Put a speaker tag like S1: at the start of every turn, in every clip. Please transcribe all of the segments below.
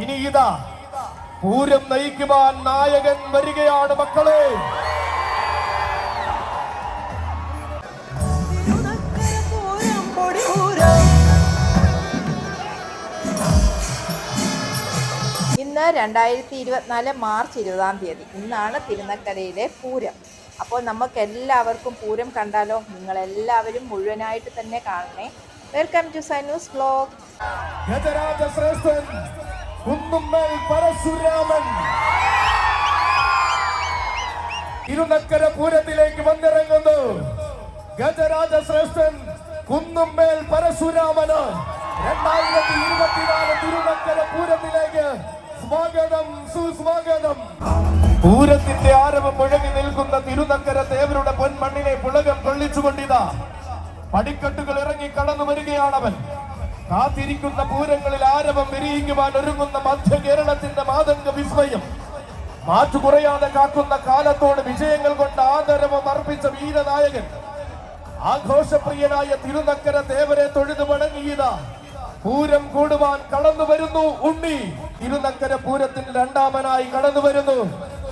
S1: ഇനി ഇതാ പൂരം നയിക്കുവാൻ നായകൻ വരികയാണ് മക്കളെ.
S2: ഇന്ന് രണ്ടായിരത്തി ഇരുപത്തിനാല് മാർച്ച് ഇരുപതാം തീയതി. ഇന്നാണ് തിരുനക്കരയിലെ പൂരം. അപ്പോൾ നമുക്ക് എല്ലാവർക്കും പൂരം കണ്ടാലോ? നിങ്ങളെല്ലാവരും മുഴുവനായിട്ട് തന്നെ കാണണേ. വെൽക്കം ടു സൈനൂസ് ബ്ലോഗ്
S1: ഗജരാജ ശ്രേഷ്ഠൻ. കുന്നുമ്മൽ പരശുരാമൻ. ഇരുനക്കര പൂരത്തിലേക്ക് വന്നിറങ്ങുന്നു. ഗജരാജ ശ്രേഷ്ഠൻ കുന്നുമ്മേൽ പരശുരാമന് രണ്ടായിരത്തി ഇരുപത്തിനാല് തിരുനക്കര പൂരത്തിലേക്ക് സ്വാഗതം സുസ്വാഗതം. പൂരത്തിന്റെ ആരവം മുഴങ്ങി നിൽക്കുന്ന തിരുനക്കര തേവരുടെ പൊൻമണ്ണിനെ പുളകം കൊള്ളിച്ചുകൊണ്ടിതാ പടിക്കെട്ടുകൾ ഇറങ്ങി കടന്നു വരികയാണവൻ. കാത്തിരിക്കുന്ന പൂരങ്ങളിൽ ആരവം വിരിയിക്കുവാൻ ഒരുങ്ങുന്ന മധ്യ കേരളത്തിന്റെ മാതംഗ വിസ്മയം. മാറ്റു കുറയാതെ കാക്കുന്ന കാലത്തോട് വിജയങ്ങൾ കൊണ്ട് ആദരവം അർപ്പിച്ച വീരനായകൻ. ആഘോഷപ്രിയനായ തിരുനക്കര ദേവരെ തൊഴുതു മടങ്ങിയത് പൂരം കൂടുവാൻ കടന്നു വരുന്നു ഉണ്ണി. തിരുനക്കര പൂരത്തിന് രണ്ടാമനായി കടന്നു വരുന്നു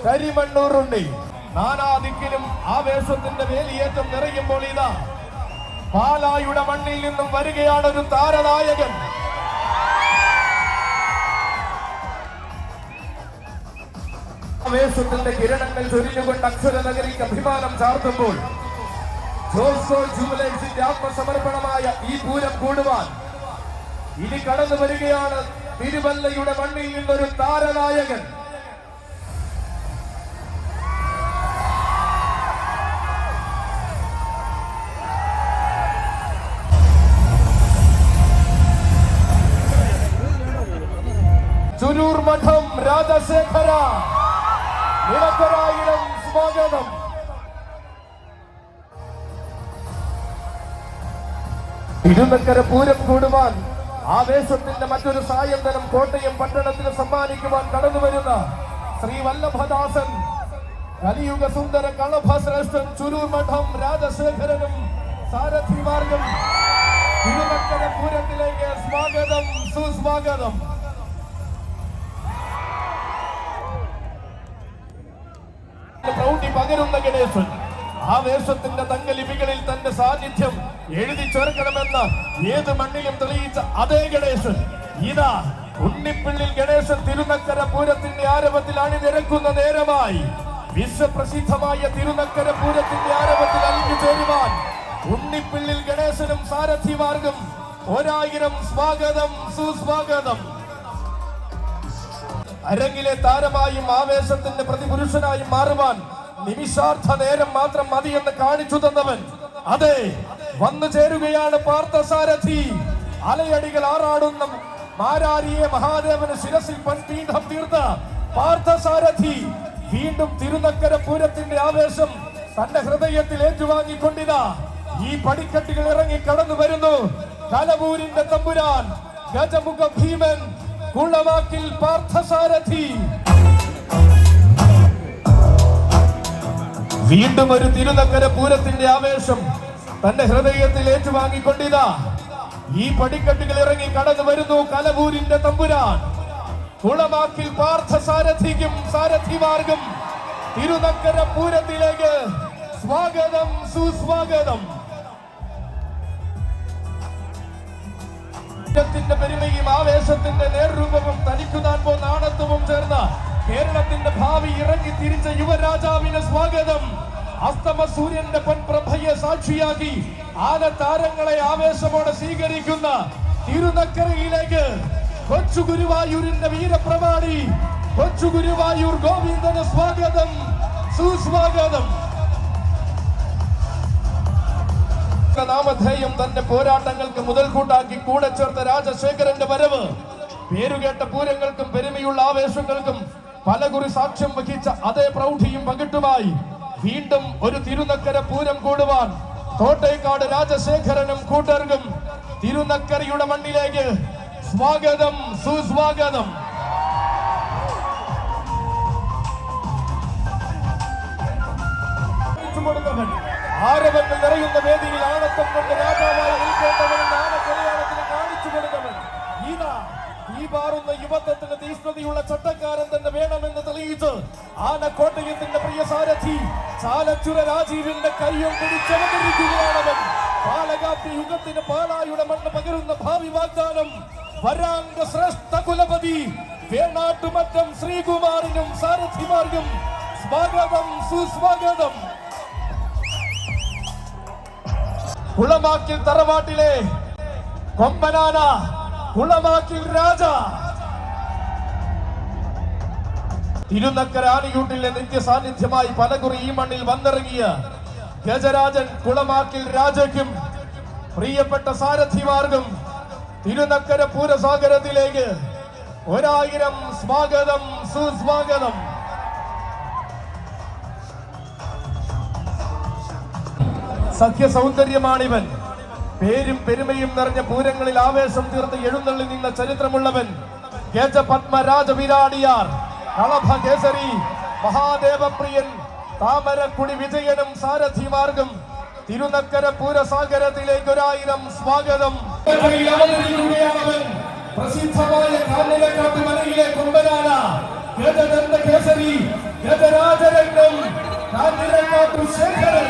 S1: കരിമണ്ണൂർ ഉണ്ണി. നാനാദിക്കിലും ആവേശത്തിന്റെ വേലിയേറ്റം നിറയുമ്പോൾ ഇതാ. പാലായുടെ മണ്ണിൽ നിന്നും വരികയാണ് ഒരു താരനായകൻ. ആവേശത്തിന്റെ കിരണങ്ങൾ ചൊരിഞ്ഞുകൊണ്ട് അക്ഷര നഗരിക്ക് അഭിമാനം ചാർത്തുമ്പോൾ ജോസോ ജൂലൈസിന്റെ ആത്മസമർപ്പണമായ ഈ പൂരം കൂടുവാൻ ഇനി കടന്നു വരികയാണ് തിരുവല്ലയുടെ മണ്ണിൽ നിന്നൊരു താരനായകൻ. രാജശേഖര നിലക്കൊരായിരം സ്വാഗതം. ഇരുന്നക്കര പൂരം കൂടുവാൻ ആവേശത്തിന്റെ മറ്റൊരു സായന്തനം കോട്ടയം പട്ടണത്തിന് സമ്മാനിക്കുവാൻ കടന്നു വരുന്ന ശ്രീ വല്ലഭദാസൻ കലിയുഗ സുന്ദര കളഭശ്രേഷ്ഠൻ ചുരൂർ മഠം രാജശേഖരനും സാരഥിമാർഗം തിരുനക്കര പൂരത്തിലേക്ക് സ്വാഗതം സുസ്വാഗതം. പകരുന്ന ഗണേശൻ. ആവേശത്തിന്റെ തങ്കലിപികളിൽ തന്റെ സാന്നിധ്യം എഴുതി ചേർക്കണമെന്ന് ഏത് മണ്ണിലും തെളിയിച്ച അതേ ഗണേശൻ. ഇതാ ഉണ്ണിപ്പിള്ളിൽ ഗണേശൻ തിരുനക്കര പൂരത്തിന്റെ ആരവത്തിൽ അണിനിരക്കുന്ന നേരമായി. വിശ്വപ്രസിദ്ധമായ തിരുനക്കര പൂരത്തിന്റെ ആരവത്തിൽ അലിഞ്ഞു ചേരുവാൻ ഉണ്ണിപ്പിള്ളിൽ ഗണേശനും സാരഥിമാർഗം. ഒരായിരം സ്വാഗതം സുസ്വാഗതം. അരങ്ങിലെ താരമായും ആവേശത്തിന്റെ പ്രതിപുരുഷനായും മാറുവാൻ നിമിഷാർത്ഥ നേരം മാത്രം മതി എന്ന് കാണിച്ചു തന്നവൻ. അതെ വന്നു ചേരുകയാണ് പാർത്ഥസാരഥി. അലയടികൾ ആറാടുന്ന മാരാരിയെ മഹാദേവന് ശിരസിൽ പൻപീഠം തീർത്ത പാർത്ഥസാരഥി. വീണ്ടും തിരുനക്കര പൂരത്തിന്റെ ആവേശം തന്റെ ഹൃദയത്തിൽ ഏറ്റുവാങ്ങിക്കൊണ്ടിതാ. ഈ പടിക്കെട്ടുകൾ ഇറങ്ങി കടന്നു വരുന്നു. കലപൂരിന്റെ തമ്പുരാൻ ഗജമുഖ ഭീമൻ കുളവാക്കിൽ പാർത്ഥസാരഥി. വീണ്ടും ഒരു തിരുനക്കര പൂരത്തിന്റെ ആവേശം തന്റെ ഹൃദയത്തിൽ ഏറ്റുവാങ്ങിക്കൊണ്ടിതാ. ഈ പടിക്കെട്ടുകൾ ഇറങ്ങി കടന്നു വരുന്നു കലവൂരിന്റെ തമ്പുരാൻ. കുളമാക്കിൽ പാർത്ഥ പാർത്ഥസാരഥിക്കും സാരഥിമാർഗം. തിരുനക്കര പൂരത്തിലേക്ക് സ്വാഗതം സുസ്വാഗതം. പെരുമയും ആവേശത്തിന്റെ നേർരൂപവും തനിക്കുതാൻ പോ നാണത്വവും ചേർന്ന കേരളത്തിന്റെ ഭാവി ഇറങ്ങി തിരിച്ച യുവരാജാവിന് സ്വാഗതം. അസ്തമ സൂര്യന്റെ പൊൻപ്രഭയെ സാക്ഷിയാക്കി ആന താരങ്ങളെ ആവേശമോടെ സ്വീകരിക്കുന്ന തിരുനക്കരയിലേക്ക് കൊച്ചു ഗുരുവായൂരിന്റെ വീരപ്രമാണി കൊച്ചു ഗുരുവായൂർ ഗോവിന്ദന് സ്വാഗതം സുസ്വാഗതം. നാമധേയം തന്റെ പോരാട്ടങ്ങൾക്ക് മുതൽക്കൂട്ടാക്കി കൂടെ ചേർത്ത രാജശേഖരന്റെ വരവ്. പേരുകേട്ട പൂരങ്ങൾക്കും പെരുമയുള്ള ആവേശങ്ങൾക്കും പലകുറി സാക്ഷ്യം വഹിച്ച അതേ പ്രൗഢിയും പകിട്ടുമായി വീണ്ടും ഒരു തിരുനക്കര പൂരം കൂടുവാൻ തോട്ടേക്കാട് രാജശേഖരനും കൂട്ടർക്കും തിരുനക്കരയുടെ മണ്ണിലേക്ക് സ്വാഗതം സുസ്വാഗതം. ആരവങ്ങൾ നിറയുന്ന വേദിയിൽ ആണത്തം കൊണ്ട് രാജാവായി നിൽക്കേണ്ടവൻ കൊലയാളത്തിന് കാണിച്ചു കൊടുത്തവൻ. പാറുന്ന യുവത്വത്തിന് തീഷ്ണതയുള്ള ചട്ടക്കാരൻ തന്നെ വേണമെന്ന് തെളിയിച്ച് ആനക്കോട്ടയത്തിന്റെ പ്രിയ സാരഥി ചാലച്ചുര രാജീവിന്റെ കയ്യും പിടിച്ചവതരിക്കുകയാണവൻ പാലകാപ്പി യുഗത്തിന് പാലായുടെ മണ്ണ് പകരുന്ന ഭാവി വാഗ്ദാനം. വരാംഗ ശ്രേഷ്ഠ കുലപതി വേണാട്ടുമറ്റം ശ്രീകുമാറിനും സാരഥിമാർക്കും സ്വാഗതം സുസ്വാഗതം. കുളമാക്കിൽ തറവാട്ടിലെ കൊമ്പനാന കുളമാക്കിൽ രാജ. തിരുനക്കര ആനയൂട്ടിലെ നിത്യ സാന്നിധ്യമായി പലകുറി ഈ മണ്ണിൽ വന്നിറങ്ങിയ ഗജരാജൻ കുളമാക്കിൽ രാജയ്ക്കും പ്രിയപ്പെട്ട സാരഥിമാർക്കും തിരുനക്കര പൂരസാഗരത്തിലേക്ക് ഒരായിരം സ്വാഗതം സുസ്വാഗതം. സഖ്യ സൗന്ദര്യമാണിവൻ പേരും പെരുമയും നിറഞ്ഞ പൂരങ്ങളിൽ ആവേശം തീർത്ത് എഴുന്നള്ളി നിന്ന ചരിത്രമുള്ളവൻ ഗജ പത്മരാജ വിരാടിയാർ കളഭകേസരി മഹാദേവപ്രിയൻ താമരക്കുടി വിജയനും സാരഥിമാർഗം തിരുനക്കര പൂരസാഗരത്തിലേക്ക് ഒരായിരം സ്വാഗതം. പ്രസിദ്ധമായ കാഞ്ഞിരക്കാട്ട് മലയിലെ കൊമ്പനാന ഗജദന്ത കേസരി ഗജരാജരംഗം കാഞ്ഞിരക്കാട്ടു ശേഖരൻ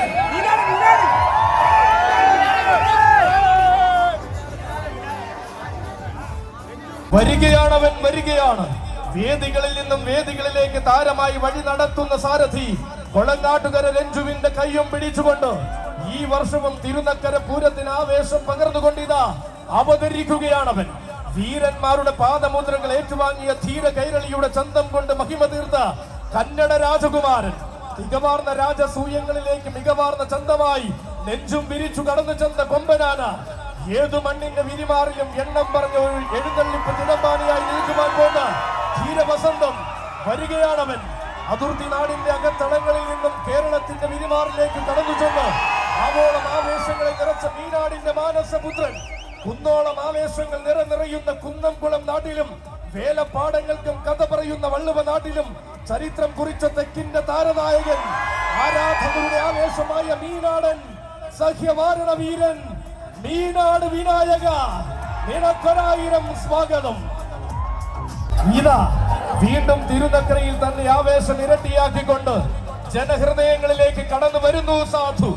S1: വരികയാണവൻ വരികയാണ്. വേദികളിൽ നിന്നും വേദികളിലേക്ക് താരമായി വഴി നടത്തുന്ന സാരഥി കൊളങ്ങാട്ടുകര രഞ്ജുവിന്റെ കൈയും പിടിച്ചുകൊണ്ട് ഈ വർഷവും തിരുനക്കര പൂരത്തിന് ആവേശം പകർന്നുകൊണ്ടിതാ അവതരിക്കുകയാണവൻ. വീരന്മാരുടെ പാദമുദ്രകൾ ഏറ്റുവാങ്ങിയ ധീര കൈരളിയുടെ ചന്തം കൊണ്ട് മഹിമ തീർത്ത കന്നഡ രാജകുമാരൻ. മികവാർന്ന രാജസൂയങ്ങളിലേക്ക് മികവാർന്ന ചന്തമായി നെഞ്ചും വിരിച്ചു കടന്നു ചെന്ന കൊമ്പനാന. ഏതു മണ്ണിന്റെ വിരിമാറിലും എണ്ണം പറഞ്ഞ ഒരു എഴുന്നള്ളിപ്പ് തിടമ്പാണിയായി നിൽക്കുവാൻ പോകുന്ന ധീരവസന്തം വരികയാണവൻ. അതിർത്തി നാടിന്റെ അകത്തളങ്ങളിൽ നിന്നും കേരളത്തിന്റെ വിരിമാറിലേക്ക് കടന്നു ചെന്ന് ആവോളം ആവേശങ്ങളെ നിറച്ച മീനാടിന്റെ മാനസപുത്രൻ. കുന്നോളം ആവേശങ്ങൾ നിറനിറയുന്ന കുന്നംകുളം നാട്ടിലും വേലപ്പാടങ്ങൾക്കും കഥ പറയുന്ന വള്ളുവ നാട്ടിലും ചരിത്രം കുറിച്ച തെക്കിന്റെ താരനായകൻ ആരാധകരുടെ ആവേശമായ മീനാടൻ സഹ്യവാരണ വീരൻ. മീനാട് വിനായക നിനക്കൊരായിരം സ്വാഗതം. ഇതാ വീണ്ടും തിരുനക്കരയിൽ തന്നെ ആവേശം ഇരട്ടിയാക്കിക്കൊണ്ട് ജനഹൃദയങ്ങളിലേക്ക് കടന്നു വരുന്നു സാധു.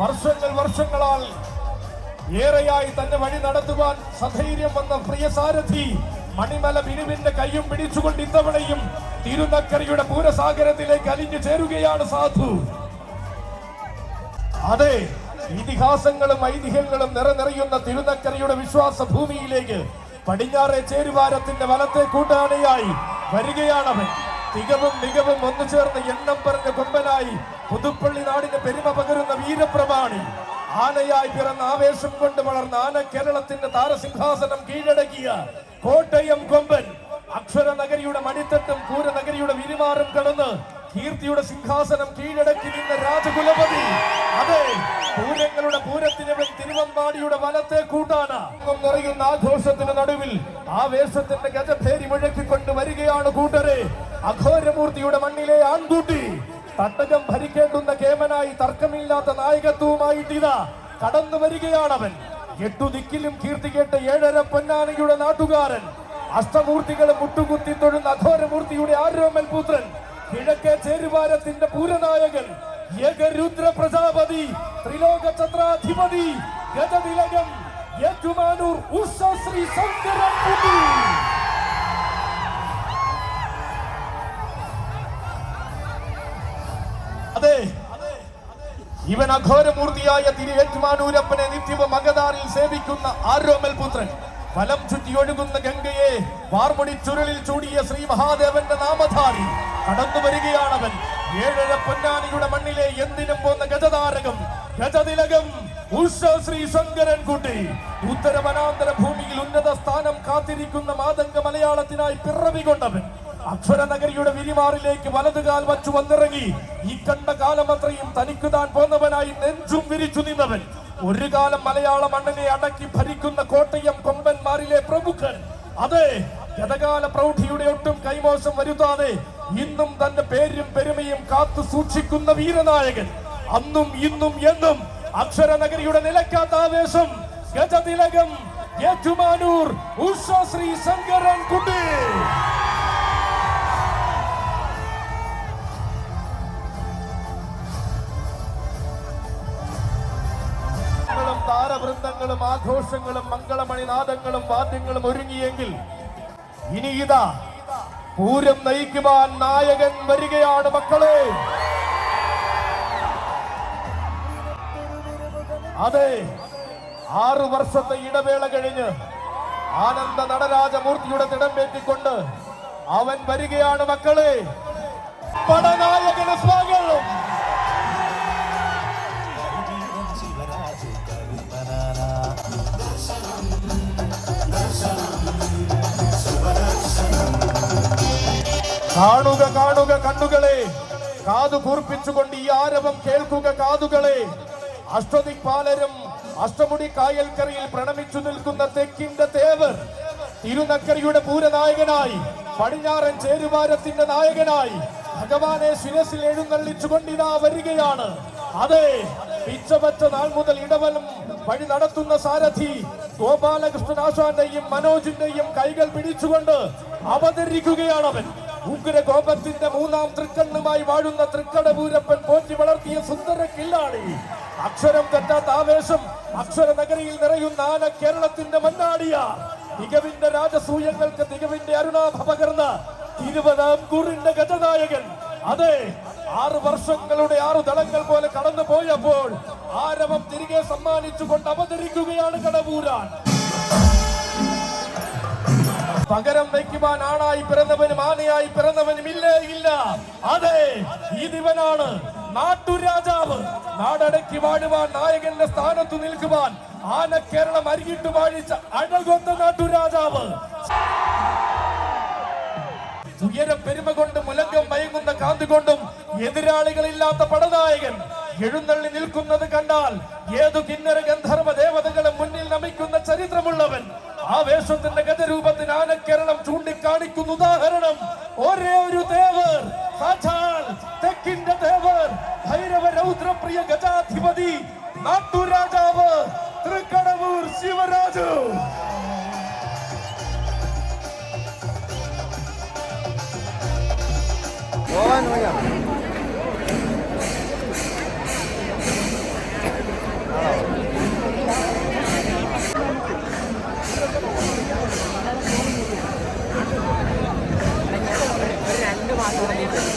S1: വർഷങ്ങൾ വർഷങ്ങളാൽ ഏറെയായി തന്നെ വഴി നടത്തുവാൻ സധൈര്യം വന്ന പ്രിയ സാരഥി മണിമല ബിനുവിന്റെ കൈയും പിടിച്ചുകൊണ്ട് ഇത്തവണയും തിരുനക്കരയുടെ പൂരസാഗരത്തിലേക്ക് അലിഞ്ഞു ചേരുകയാണ് സാധു. അതെ ഇതിഹാസങ്ങളും ഐതിഹ്യങ്ങളും നിറനിറയുന്ന തിരുനക്കരയുടെ വിശ്വാസ ഭൂമിയിലേക്ക് പടിഞ്ഞാറെ ചേരുവാരത്തിന്റെ വലത്തെ കൂട്ടാണിയായി വരികയാണവൻ തികവും മികവും ഒന്നു ചേർന്ന് എണ്ണം പറഞ്ഞ കൊമ്പനായി പുതുപ്പള്ളി നാടിന്റെ പെരുമ പകരുന്ന വീരപ്രമാണി. ആനയായി പിറന്ന ആവേശം കൊണ്ട് വളർന്ന ആന കേരളത്തിന്റെ താരസിംഹാസനം കീഴടക്കിയ കോട്ടയം കൊമ്പൻ. അക്ഷര നഗരിയുടെ മടിത്തട്ടും പൂരനഗരിയുടെ വിരിമാറും കടന്ന് കീർത്തിയുടെ സിംഹാസനം കീഴടക്കി നിന്ന രാജകുലപതി. അതെ പൂരങ്ങളുടെ പൂരത്തിനവൻ തിരുവമ്പാടിയുടെ വലത്തെ കൂട്ടാണ്. നിറയുന്ന ആഘോഷത്തിന് നടുവിൽ ആവേശത്തിന്റെ ഗജഭേരി മുഴക്കിക്കൊണ്ട് വരികയാണ് കൂട്ടരെ. അഘോരമൂർത്തിയുടെ മണ്ണിലെ ആൺകൂട്ടി. തട്ടകം ഭരിക്കേണ്ടുന്ന കേമനായി തർക്കമില്ലാത്ത നായകത്വവുമായിട്ട് ഇതാ കടന്നു വരികയാണവൻ. എട്ടു ദിക്കിലും കീർത്തി കേട്ട ഏഴര പൊന്നാനയുടെ നാട്ടുകാരൻ. അഷ്ടമൂർത്തികളെ മുട്ടുകുത്തി തൊഴുന്ന അഘോരമൂർത്തിയുടെ ആരോമൽ പുത്രൻ. കിഴക്കേ ചേരുവാരത്തിന്റെ പൂരനായകൻ ഏകരുദ്ര പ്രജാപതി ത്രിലോക ചത്രാധിപതി ഗജതിലകം ഏറ്റുമാനൂർ ഉഷശ്രീ ശങ്കരൻ കുട്ടി അതെ. ഇവൻ അഘോരമൂർത്തിയായ തിരുവേറ്റുമാനൂരപ്പനെ നിത്യവും മകതാറിൽ സേവിക്കുന്ന ആരോമൽ പുത്രൻ ഫലം ചുറ്റി ഒഴുകുന്ന വാർമുടി ചുരുളിൽ ചൂടിയ ശ്രീ മഹാദേവന്റെ നാമധാരി. കടന്നു വരികയാണവൻ. ഏഴര പൊന്നാനിയുടെ മണ്ണിലെ എന്തിനും പോന്ന ഗജതാരകം ഗജതിലകം ശ്രീ ശങ്കരൻ കുട്ടി ഉത്തര വനാന്തര ഭൂമിയിൽ ഉന്നത സ്ഥാനം കാത്തിരിക്കുന്ന മാതംഗ മലയാളത്തിനായി പിറവികൊണ്ടവൻ അക്ഷര നഗരിയുടെ വിരിമാറിലേക്ക് വലതുകാൽ വച്ചു വന്നിറങ്ങി. ഈ കണ്ട കാലമത്രയും തനിക്ക് താൻ പോന്നവനായി നെഞ്ചും വിരിച്ചു നിന്നവൻ. ഒരു കാലം മലയാള മണ്ണിനെ അടക്കി ഭരിക്കുന്ന കോട്ടയം കൊമ്പന്മാരിലെ പ്രമുഖൻ അതെ ഗതകാല പ്രൗഢിയുടെ ഒട്ടും കൈമോശം വരുത്താതെ ഇന്നും തന്റെ പേരും പെരുമയും കാത്തു സൂക്ഷിക്കുന്ന വീരനായകൻ. അന്നും ഇന്നും എന്നും അക്ഷര നഗരിയുടെ നിലക്കാത്ത ആവേശം ഗജതിലകം ഏറ്റുമാനൂർ ഉഷ ശ്രീ ശങ്കരൻ കുട്ടി ആരവങ്ങളും ആഘോഷങ്ങളും മംഗളമണിനാദങ്ങളും വാദ്യങ്ങളും ഒരുങ്ങിയെങ്കിൽ ഇനി ഇതാ പൂരം നയിക്കുവാൻ നായകൻ വരികയാണ് മക്കളെ. അതെ ആറു വർഷത്തെ ഇടവേള കഴിഞ്ഞ് ആനന്ദ നടരാജമൂർത്തിയുടെ തിടമ്പേറ്റിക്കൊണ്ട് അവൻ വരികയാണ് മക്കളെ. പടനായകന് സ്വാഗതം. കാണുക കാണുക കണ്ണുകളെ. കാതു കൂർപ്പിച്ചുകൊണ്ട് ഈ ആരവം കേൾക്കുക കാതുകളെ. അഷ്ടദിക്പാലരും അഷ്ടമുടി കായൽക്കരയിൽ പ്രണമിച്ചു നിൽക്കുന്ന തെക്കിന്റെ തേവർ തിരുനക്കരയുടെ പൂരനായകനായി പടിഞ്ഞാറൻ ചേരുവാരത്തിന്റെ നായകനായി ഭഗവാനെ ശിരസിൽ എഴുന്നള്ളിച്ചുകൊണ്ട് ഇതാ വരികയാണ്. അതെ പിച്ചപറ്റ നാൾ മുതൽ ഇടവലും വഴി നടത്തുന്ന സാരഥി ഗോപാലകൃഷ്ണൻ ആശാന്റെയും മനോജിന്റെയും കൈകൾ പിടിച്ചുകൊണ്ട് അവതരിക്കുകയാണ് അവൻ ഉഗ്ര കോപത്തിന്റെ മൂന്നാം തൃക്കണ്ണുമായി വാഴുന്ന തൃക്കടപൂരപ്പൻ പോറ്റി വളർത്തിയ സുന്ദര കില്ലാടി. അക്ഷരം തെറ്റാത്ത ആവേശം അക്ഷര നഗരിയിൽ നിറയുന്ന ആന കേരളത്തിന്റെ മണ്ണാടിയ. തികവിന്റെ രാജസൂയങ്ങൾക്ക് തികവിന്റെ അരുണാഭ പകർന്ന തിരുവിതാംകൂറിന്റെ ഗജനായകൻ. അതെ ആറ് വർഷങ്ങളുടെ ആറു ദളങ്ങൾ പോലെ കടന്നു പോയപ്പോൾ ആരവം തിരികെ സമ്മാനിച്ചുകൊണ്ട് അവതരിക്കുകയാണ് കടവൂരാൻ പകരം വയ്ക്കുവാൻ ആണായി പിറന്നവനും ആനയായി പിറന്നവനും ഇല്ലേ? ഇല്ല. അതെ ഇതിവനാണ് നാട്ടുരാജാവ്. നാടടക്കി വാഴുവാൻ നായകന്റെ സ്ഥാനത്തു നിൽക്കുവാൻ ആന കേരളം അരികിട്ട് വാഴിച്ച അഴകൊത്ത നാട്ടുരാജാവ്. ഉയര പെരുമ കൊണ്ട് മുലങ്കം മയങ്ങുന്ന കാന്തുകൊണ്ടും എതിരാളികളില്ലാത്ത പടനായകൻ എഴുന്നള്ളി നിൽക്കുന്നത് കണ്ടാൽ ഏതു കിന്നര ഗന്ധർവ ദേവതകളെ മുന്നിൽ നമിക്കുന്ന ചരിത്രമുള്ളവൻ ആവേശത്തിന്റെ ഗതരൂപത്തിൽ ആനക്കേരളം ചൂണ്ടിക്കാണിക്കുന്ന ഉദാഹരണം. ഒരേ ഒരു ദേവർ സാക്ഷാൽ തെക്കിന്റെ ദേവർ ഭൈരവ രൗദ്രപ്രിയ ഗജാധിപതി നാട്ടുരാജാവ് തൃക്കടവൂർ ശിവരാജു.
S3: വയ്യ. работать.